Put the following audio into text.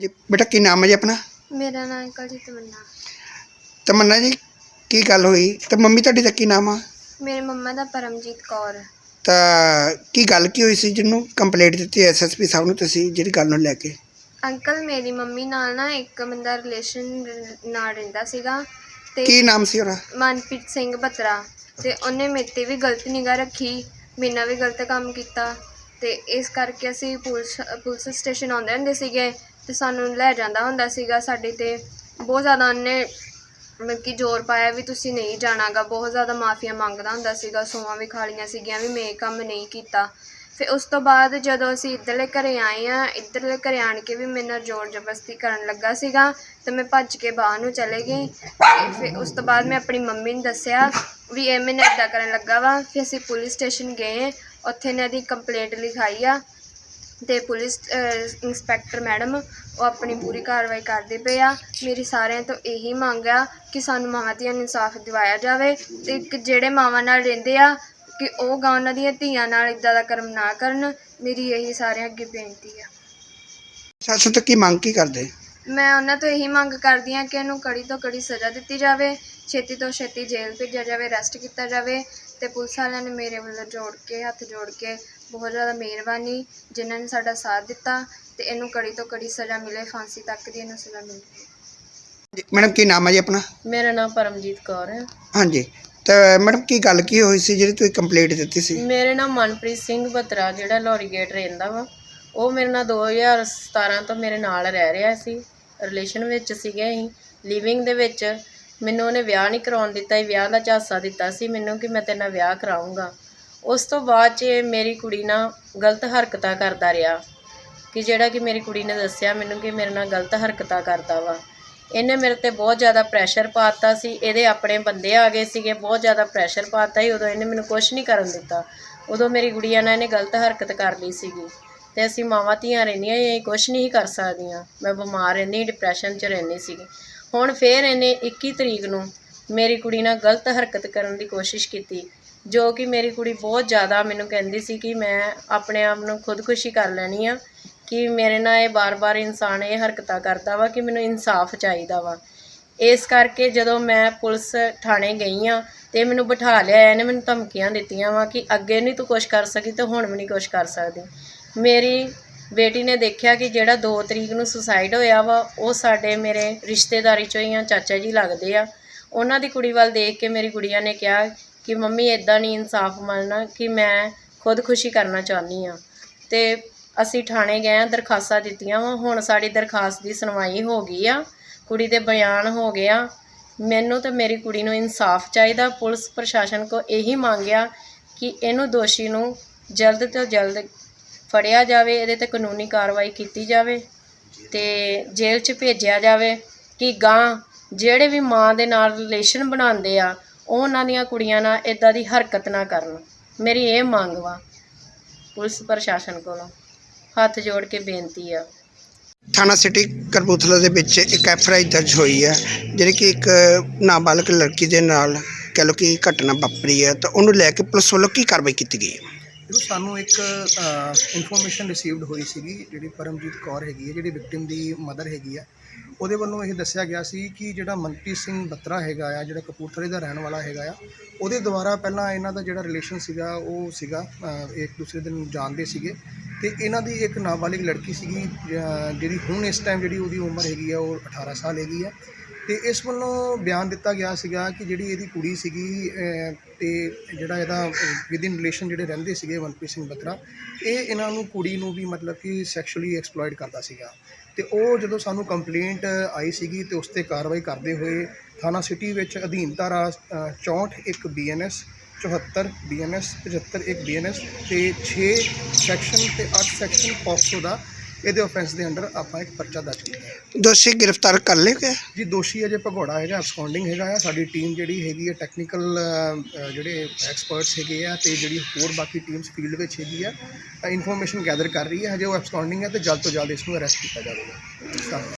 ਜੀ ਬੇਟਾ ਕੀ ਨਾਮ ਹੈ ਜੀ ਆਪਣਾ? ਮੇਰਾ ਨਾਮ ਅੰਕਲ ਜੀ ਤਮੰਨਾ। ਤਮੰਨਾ ਜੀ ਕੀ ਗੱਲ ਹੋਈ? ਤੇ ਮੰਮੀ ਤੁਹਾਡੀ ਦਾ ਕੀ ਨਾਮ ਆ? ਮੇਰੇ ਮੰਮਾ ਦਾ ਪਰਮਜੀਤ ਕੌਰ। ਤਾਂ ਕੀ ਗੱਲ ਕੀ ਹੋਈ ਸੀ ਜਿਹਨੂੰ ਕੰਪਲੇਂਟ ਦਿੱਤੀ ਐਸਐਸਪੀ ਸਾਹਿਬ ਨੂੰ ਤੁਸੀਂ ਜਿਹੜੀ ਗੱਲ ਨੂੰ ਲੈ ਕੇ? ਅੰਕਲ ਮੇਰੀ ਮੰਮੀ ਨਾਲ ਨਾ ਇੱਕ ਬੰਦਾ ਰਿਲੇਸ਼ਨ ਨਾਲ ਰਹਿੰਦਾ ਸੀਗਾ ਤੇ ਕੀ ਨਾਮ ਸੀ ਉਹਦਾ? ਮਨਪ੍ਰੀਤ ਸਿੰਘ ਬਤਰਾ ਤੇ ਉਹਨੇ ਮੇਰੇ ਤੇ ਵੀ ਗਲਤ ਨਿਗਾਹ ਰੱਖੀ ਮੇਰੇ ਨਾਲ ਵੀ ਗਲਤ ਕੰਮ ਕੀਤਾ। ਤੇ ਇਸ ਕਰਕੇ ਅਸੀਂ ਪੁਲਿਸ ਪੁਲਿਸ ਸਟੇਸ਼ਨ ਆਉਂਦੇ ਹੁੰਦੇ ਸੀਗੇ। ਤੇ ਸਾਨੂੰ ਲੈ ਜਾਂਦਾ ਹੁੰਦਾ ਸੀਗਾ ਸਾਡੇ ਤੇ। ਬਹੁਤ ਜ਼ਿਆਦਾ ਉਹਨੇ ਮਤਲਬ ਕਿ ਜ਼ੋਰ ਪਾਇਆ ਵੀ ਤੁਸੀਂ ਨਹੀਂ ਜਾਣਾਗਾ। ਬਹੁਤ ਜ਼ਿਆਦਾ ਮਾਫੀਆਂ ਮੰਗਦਾ ਹੁੰਦਾ ਸੀਗਾ। ਸੋਆਂ ਵੀ ਖਾਲੀਆਂ ਸੀਗੀਆਂ ਵੀ ਮੈਂ ਇਹ ਕੰਮ ਨਹੀਂ ਕੀਤਾ। ਫਿਰ ਉਸ ਤੋਂ ਬਾਅਦ ਜਦੋਂ ਅਸੀਂ ਇੱਧਰਲੇ ਘਰੇ ਆਏ ਆ ਇੱਧਰਲੇ ਘਰੇ ਆਣ ਕੇ ਵੀ ਮੇਰੇ ਨਾਲ ਜ਼ੋਰ ਜ਼ਬਰਦਸਤੀ ਕਰਨ ਲੱਗਾ ਸੀਗਾ ਤੇ ਮੈਂ ਭੱਜ ਕੇ ਬਾਹਰ ਨੂੰ ਚਲੇ ਗਈ। ਤੇ ਫਿਰ ਉਸ ਤੋਂ ਬਾਅਦ ਮੈਂ ਆਪਣੀ ਮੰਮੀ ਨੂੰ ਦੱਸਿਆ ਵੀ ਇਹ ਮੈਨੂੰ ਇੱਦਾਂ ਕਰਨ ਲੱਗਾ ਵਾ। ਫਿਰ ਅਸੀਂ ਪੁਲਿਸ ਸਟੇਸ਼ਨ ਗਏ, ਉੱਥੇ ਇਹਨਾਂ ਦੀ ਕੰਪਲੇਂਟ ਲਿਖਾਈ ਆ। ਤੇ ਪੁਲਿਸ ਇੰਸਪੈਕਟਰ ਮੈਡਮ ਉਹ ਆਪਣੀ ਪੂਰੀ ਕਾਰਵਾਈ ਕਰਦੇ ਪਏ ਆ। ਮੇਰੀ ਸਾਰਿਆਂ ਤੋਂ ਇਹੀ ਮੰਗ ਆ ਕਿ ਸਾਨੂੰ ਮਾਵਾਂ ਧੀਆਂ ਨੂੰ ਇਨਸਾਫ ਦਿਵਾਇਆ ਜਾਵੇ ਅਤੇ ਇੱਕ ਜਿਹੜੇ ਮਾਵਾਂ ਨਾਲ ਰਹਿੰਦੇ ਆ ਕਿ ਉਹ ਗਾਂ ਉਹਨਾਂ ਦੀਆਂ ਧੀਆਂ ਨਾਲ ਇਦਾਂ ਦਾ ਕਰਮ ਨਾ ਕਰਨ। ਮੇਰੀ ਇਹੀ ਸਾਰਿਆਂ ਅੱਗੇ ਬੇਨਤੀ ਆ। ਸੱਸ ਤੋਂ ਕੀ ਮੰਗ ਕੀ ਕਰਦੇ? ਮੈਂ ਉਹਨਾਂ ਤੋਂ ਇਹੀ ਮੰਗ ਕਰਦੀ ਹਾਂ ਕਿ ਇਹਨੂੰ ਕੜੀ ਤੋਂ ਕੜੀ ਸਜ਼ਾ ਦਿੱਤੀ ਜਾਵੇ ਛੇਤੀ ਤੋਂ ਛੇਤੀ ਜੇਲ੍ਹ ਭੇਜਿਆ ਜਾਵੇ ਅਰੈਸਟ ਕੀਤਾ ਜਾਵੇ ਤੇ ਪੁਲਿਸ ਵਾਲਿਆਂ ਨੇ ਮੇਰੇ ਵੱਲੋਂ ਜੋੜ ਕੇ ਹੱਥ ਜੋੜ ਕੇ ਬਹੁਤ ਜ਼ਿਆਦਾ ਮਿਹਰਬਾਨੀ ਜਿਨ੍ਹਾਂ ਨੇ ਸਾਡਾ ਸਾਥ ਦਿੱਤਾ ਤੇ ਇਹਨੂੰ ਕੜੀ ਤੋਂ ਕੜੀ ਸਜ਼ਾ ਮਿਲੇ ਫਾਂਸੀ ਤੱਕ ਦੀ ਇਹਨੂੰ ਸਜ਼ਾ ਮਿਲੇ। ਜੀ, ਮੈਡਮ ਕੀ ਨਾਮ ਹੈ ਜੀ ਆਪਣਾ? ਮੇਰਾ ਨਾਮ ਪਰਮਜੀਤ ਕੌਰ ਹੈ। ਹਾਂਜੀ ਤਾਂ ਮੈਡਮ ਕੀ ਗੱਲ ਕੀ ਹੋਈ ਸੀ ਜਿਹੜੀ ਤੁਸੀਂ ਕੰਪਲੇਂਟ ਦਿੱਤੀ ਸੀ? ਮੇਰੇ ਨਾਲ ਮਨਪ੍ਰੀਤ ਸਿੰਘ ਬਤਰਾ ਜਿਹੜਾ ਲੋਰੀ ਗੇਟ ਰਹਿੰਦਾ ਵਾ ਉਹ ਮੇਰੇ ਨਾਲ 2017 ਤੋਂ ਮੇਰੇ ਨਾਲ ਰਹਿ ਰਿਹਾ ਸੀ। ਰਿਲੇਸ਼ਨ ਵਿੱਚ ਸੀਗੇ ਅਸੀਂ ਲਿਵਿੰਗ ਦੇ ਵਿੱਚ, ਮੈਨੂੰ ਉਹਨੇ ਵਿਆਹ ਨਹੀਂ ਕਰਾਉਣ ਦਿੱਤਾ ਸੀ ਵਿਆਹ ਦਾ ਝਾਂਸਾ ਦਿੱਤਾ ਸੀ ਮੈਨੂੰ ਕਿ ਮੈਂ ਤੇਰੇ ਨਾਲ ਵਿਆਹ ਕਰਾਉਂਗਾ ਉਸ ਤੋਂ ਬਾਅਦ 'ਚ ਇਹ ਮੇਰੀ ਕੁੜੀ ਨਾਲ ਗਲਤ ਹਰਕਤਾਂ ਕਰਦਾ ਰਿਹਾ। ਕਿ ਜਿਹੜਾ ਕਿ ਮੇਰੀ ਕੁੜੀ ਨੇ ਦੱਸਿਆ ਮੈਨੂੰ ਕਿ ਮੇਰੇ ਨਾਲ ਗਲਤ ਹਰਕਤਾਂ ਕਰਦਾ ਵਾ। ਇਹਨੇ ਮੇਰੇ ਤੇ ਬਹੁਤ ਜ਼ਿਆਦਾ ਪ੍ਰੈਸ਼ਰ ਪਾਤਾ ਸੀ। ਇਹਦੇ ਆਪਣੇ ਬੰਦੇ ਆ ਗਏ ਸੀਗੇ, ਬਹੁਤ ਜ਼ਿਆਦਾ ਪ੍ਰੈਸ਼ਰ ਪਾਤਾ ਸੀ। ਉਦੋਂ ਇਹਨੇ ਮੈਨੂੰ ਕੁਝ ਨਹੀਂ ਕਰਨ ਦਿੱਤਾ। ਉਦੋਂ ਮੇਰੀ ਗੁੜੀਆ ਨਾਲ ਇਹਨੇ ਗਲਤ ਹਰਕਤ ਕਰ ਲਈ ਸੀਗੀ। ਤੇ ਅਸੀਂ ਮਾਵਾਂ ਧੀਆਂ ਰਹਿੰਦੀਆਂ ਇਹ ਕੁਝ ਨਹੀਂ ਕਰ ਸਕਦੀਆਂ। ਮੈਂ ਬਿਮਾਰ ਰਹਿੰਦੀ ਡਿਪਰੈਸ਼ਨ 'ਚ ਰਹਿੰਦੀ ਸੀਗੀ। ਹੁਣ ਫੇਰ ਇਹਨੇ 21 ਤਰੀਕ ਨੂੰ ਮੇਰੀ ਕੁੜੀ ਨਾਲ ਗਲਤ ਹਰਕਤ ਕਰਨ ਦੀ ਕੋਸ਼ਿਸ਼ ਕੀਤੀ, ਜੋ ਕਿ ਮੇਰੀ ਕੁੜੀ ਬਹੁਤ ਜ਼ਿਆਦਾ ਮੈਨੂੰ ਕਹਿੰਦੀ ਸੀ ਕਿ ਮੈਂ ਆਪਣੇ ਆਪ ਨੂੰ ਖੁਦਕੁਸ਼ੀ ਕਰ ਲੈਣੀ ਆ, ਕਿ ਮੇਰੇ ਨਾਲ ਇਹ ਬਾਰ-ਬਾਰ ਇਨਸਾਨ ਇਹ ਹਰਕਤਾਂ ਕਰਦਾ ਵਾ ਕਿ ਮੈਨੂੰ ਇਨਸਾਫ ਚਾਹੀਦਾ ਵਾ। ਇਸ ਕਰਕੇ ਜਦੋਂ ਮੈਂ ਪੁਲਿਸ ਥਾਣੇ ਗਈ ਆ ਤੇ ਮੈਨੂੰ ਬਿਠਾ ਲਿਆ, ਇਹਨੇ ਮੈਨੂੰ ਧਮਕੀਆਂ ਦਿੱਤੀਆਂ ਵਾ ਕਿ ਅੱਗੇ ਨਹੀਂ ਤੂੰ ਕੁਝ ਕਰ ਸਕੀ ਤੇ ਹੁਣ ਵੀ ਨਹੀਂ ਕੁਝ ਕਰ ਸਕਦੀ। ਮੇਰੀ ਬੇਟੀ ਨੇ ਦੇਖਿਆ ਕਿ ਜਿਹੜਾ 2 ਤਰੀਕ ਨੂੰ ਸੁਸਾਈਡ ਹੋਇਆ ਵਾ, ਉਹ ਸਾਡੇ ਮੇਰੇ ਰਿਸ਼ਤੇਦਾਰੀ ਚੋਂ ਹੀ ਆ, ਚਾਚਾ ਜੀ ਲੱਗਦੇ ਆ। ਉਹਨਾਂ ਦੀ ਕੁੜੀ ਵੱਲ ਦੇਖ ਕੇ ਮੇਰੀ ਕੁੜੀਆਂ ਨੇ ਕਿਹਾ ਕਿ ਮੰਮੀ ਇਦਾਂ ਨਹੀਂ ਇਨਸਾਫ ਮਿਲਣਾ, ਕਿ ਮੈਂ ਖੁਦਕੁਸ਼ੀ ਕਰਨਾ ਚਾਹੁੰਦੀ ਆ। ਤੇ ਅਸੀਂ ਥਾਣੇ ਗਏ ਆ ਦਰਖਾਸਤਾਂ ਦਿੱਤੀਆਂ ਵਾ, ਹੁਣ ਸਾਡੀ ਦਰਖਾਸਤ ਦੀ ਸੁਣਵਾਈ ਹੋ ਗਈ ਆ। ਕੁੜੀ ਦੇ ਬਿਆਨ ਹੋ ਗਏ ਆ। ਮੈਨੂੰ ਤੇ ਮੇਰੀ ਕੁੜੀ ਨੂੰ ਇਨਸਾਫ ਚਾਹੀਦਾ। ਪੁਲਿਸ ਪ੍ਰਸ਼ਾਸਨ ਕੋ ਇਹੀ ਮੰਗਿਆ ਕਿ ਇਹਨੂੰ ਦੋਸ਼ੀ ਨੂੰ ਜਲਦ ਤੋਂ ਜਲਦ ਫੜਿਆ ਜਾਵੇ, ਇਹਦੇ ਤੇ ਕਾਨੂੰਨੀ ਕਾਰਵਾਈ ਕੀਤੀ ਜਾਵੇ ਤੇ ਜੇਲ੍ਹ 'ਚ ਭੇਜਿਆ ਜਾਵੇ ਕਿ ਗਾਂ ਜਿਹੜੇ ਵੀ ਮਾਂ ਦੇ ਨਾਲ ਰਿਲੇਸ਼ਨ ਬਣਾਉਂਦੇ ਆ, ਉਹ ਉਹਨਾਂ ਦੀਆਂ ਕੁੜੀਆਂ ਨਾਲ ਇਦਾਂ ਦੀ ਹਰਕਤ ਨਾ ਕਰਨ। ਮੇਰੀ ਇਹ ਮੰਗ ਵਾ, ਪੁਲਿਸ ਪ੍ਰਸ਼ਾਸਨ ਕੋਲੋਂ। ਹੱਥ ਜੋੜ ਕੇ ਬੇਨਤੀ ਆ। ਥਾਣਾ ਸਿਟੀ ਕਰਬੂਥਲਾ ਦੇ ਵਿੱਚ ਇੱਕ ਐਫਆਈਆਰ ਦਰਜ ਹੋਈ ਹੈ ਜਿਹੜੀ ਕਿ ਇੱਕ ਨਾਬਾਲਗ ਲੜਕੀ ਦੇ ਨਾਲ ਕਹਿ ਲਓ ਕਿ ਘਟਨਾ ਵਾਪਰੀ ਹੈ ਤਾਂ ਉਹਨੂੰ ਲੈ ਕੇ ਪੁਲਿਸ ਵੱਲੋਂ ਕੀ ਕਾਰਵਾਈ ਕੀਤੀ ਗਈ ਹੈ ਦੇਖੋ ਸਾਨੂੰ ਇੱਕ ਇਨਫੋਰਮੇਸ਼ਨ ਰਿਸੀਵਡ ਹੋਈ ਸੀਗੀ, ਜਿਹੜੀ ਪਰਮਜੀਤ ਕੌਰ ਹੈਗੀ ਹੈ, ਜਿਹੜੀ ਵਿਕਟਿਮ ਦੀ ਮਦਰ ਹੈਗੀ ਆ ਉਹਦੇ ਵੱਲੋਂ ਇਹ ਦੱਸਿਆ ਗਿਆ ਸੀ ਕਿ ਜਿਹੜਾ ਮਨਪ੍ਰੀਤ ਸਿੰਘ ਬੱਤਰਾ ਹੈਗਾ ਆ, ਜਿਹੜਾ ਕਪੂਰਥਲੇ ਦਾ ਰਹਿਣ ਵਾਲਾ ਹੈਗਾ ਆ, ਉਹਦੇ ਦੁਆਰਾ ਪਹਿਲਾਂ ਇਹਨਾਂ ਦਾ ਜਿਹੜਾ ਰਿਲੇਸ਼ਨ ਸੀਗਾ, ਉਹ ਸੀਗਾ ਇੱਕ ਦੂਸਰੇ ਦੇ ਨੂੰ ਜਾਣਦੇ ਸੀਗੇ ਤੇ ਇਹਨਾਂ ਦੀ ਇੱਕ ਨਾਬਾਲਿਗ ਲੜਕੀ ਸੀਗੀ ਜਿਹੜੀ ਹੁਣ ਇਸ ਟਾਈਮ ਜਿਹੜੀ ਉਹਦੀ ਉਮਰ ਹੈਗੀ ਆ, ਉਹ 18 ਸਾਲ ਹੈਗੀ ਆ। ਤੇ ਇਸ ਵੱਲੋਂ ਬਿਆਨ ਦਿੱਤਾ ਗਿਆ ਸੀਗਾ ਕਿ ਜਿਹੜੀ ਇਹਦੀ ਕੁੜੀ ਸੀਗੀ ਅਹ, ਤੇ ਜਿਹੜਾ ਇਹਦਾ ਵਿਦਿਨ ਰਿਲੇਸ਼ਨ ਜਿਹੜੇ ਰਹਿੰਦੇ ਸੀਗੇ ਮਨਪ੍ਰੀਤ ਸਿੰਘ ਬਤਰਾ ਇਹ ਇਹਨਾਂ ਨੂੰ ਕੁੜੀ ਨੂੰ ਵੀ ਮਤਲਬ ਕਿ ਸੈਕਸ਼ੂਅਲੀ ਐਕਸਪਲੋਇਟ ਕਰਦਾ ਸੀਗਾ। ਤੇ ਉਹ ਜਦੋਂ ਸਾਨੂੰ ਕੰਪਲੇਂਟ ਆਈ ਸੀਗੀ ਤੇ ਉਸ ਤੇ ਕਾਰਵਾਈ ਕਰਦੇ ਹੋਏ ਥਾਣਾ ਸਿਟੀ ਵਿੱਚ ਅਧੀਨ ਧਾਰਾ ਅ, 64 ਇੱਕ ਬੀਐਨਐਸ 74 ਬੀਐਨਐਸ 75 ਇੱਕ ਬੀਐਨਐਸ ਤੇ 6 ਸੈਕਸ਼ਨ ਤੇ 8 ਸੈਕਸ਼ਨ ਪੋਕਸੋ ਦਾ ਇਹਦੇ ਆਫੈਂਸ ਦੇ ਅੰਡਰ ਆਪਾਂ ਇੱਕ ਪਰਚਾ ਦਰਜ ਕੀਤਾ ਹੈ। ਦੋਸ਼ੀ ਗ੍ਰਿਫਤਾਰ ਕਰ ਲਏ ਗਏ? ਜੀ ਦੋਸ਼ੀ ਅਜੇ ਭਗੌੜਾ ਹੈਗਾ ਅਬਸਕੌਂਡਿੰਗ ਹੈਗਾ ਆ। ਸਾਡੀ ਟੀਮ ਜਿਹੜੀ ਹੈਗੀ ਹੈ ਟੈਕਨੀਕਲ ਜਿਹੜੇ ਐਕਸਪਰਟਸ ਹੈਗੇ ਆ ਤੇ ਜਿਹੜੀ ਹੋਰ ਬਾਕੀ ਟੀਮਸ ਫੀਲਡ ਵਿੱਚ ਹੈਗੀ ਆ ਇਨਫੋਰਮੇਸ਼ਨ ਗੈਦਰ ਕਰ ਰਹੀ ਹੈ ਹਜੇ ਉਹ ਅਬਸਕੌਂਡਿੰਗ ਹੈ ਤੇ ਜਲਦ ਤੋਂ ਜਲਦ ਇਸ ਨੂੰ ਅਰੈਸਟ ਕੀਤਾ ਜਾਵੇਗਾ। ਧੰਨਵਾਦ।